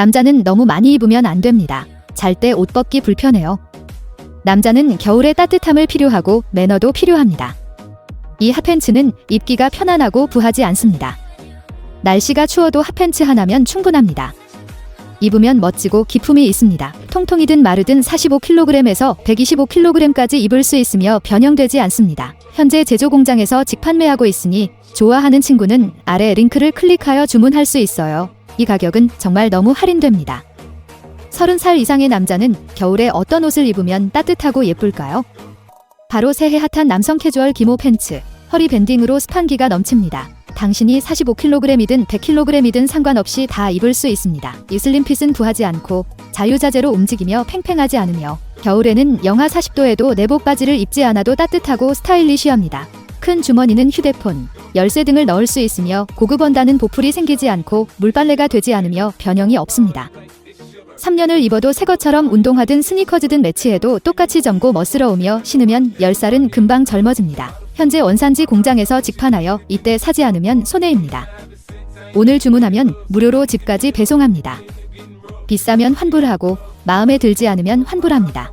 남자는 너무 많이 입으면 안 됩니다. 잘 때 옷 벗기 불편해요. 남자는 겨울에 따뜻함을 필요하고 매너도 필요합니다. 이 핫팬츠는 입기가 편안하고 부하지 않습니다. 날씨가 추워도 핫팬츠 하나면 충분합니다. 입으면 멋지고 기품이 있습니다. 통통이든 마르든 45kg에서 125kg까지 입을 수 있으며 변형되지 않습니다. 현재 제조 공장에서 직판매하고 있으니 좋아하는 친구는 아래 링크를 클릭하여 주문할 수 있어요. 이 가격은 정말 너무 할인됩니다. 30살 이상의 남자는 겨울에 어떤 옷을 입으면 따뜻하고 예쁠까요? 바로 새해 핫한 남성 캐주얼 기모 팬츠. 허리 밴딩으로 스판기가 넘칩니다. 당신이 45kg이든 100kg이든 상관없이 다 입을 수 있습니다. 이 슬림핏은 부하지 않고 자유자재로 움직이며 팽팽하지 않으며 겨울에는 영하 40도에도 내복 바지를 입지 않아도 따뜻하고 스타일리시합니다. 큰 주머니는 휴대폰, 열쇠 등을 넣을 수 있으며 고급 원단은 보풀이 생기지 않고 물빨래가 되지 않으며 변형이 없습니다. 3년을 입어도 새 것처럼 운동화든 스니커즈든 매치해도 똑같이 젊고 멋스러우며 신으면 10살은 금방 젊어집니다. 현재 원산지 공장에서 직판하여 이때 사지 않으면 손해입니다. 오늘 주문하면 무료로 집까지 배송합니다. 비싸면 환불하고 마음에 들지 않으면 환불합니다.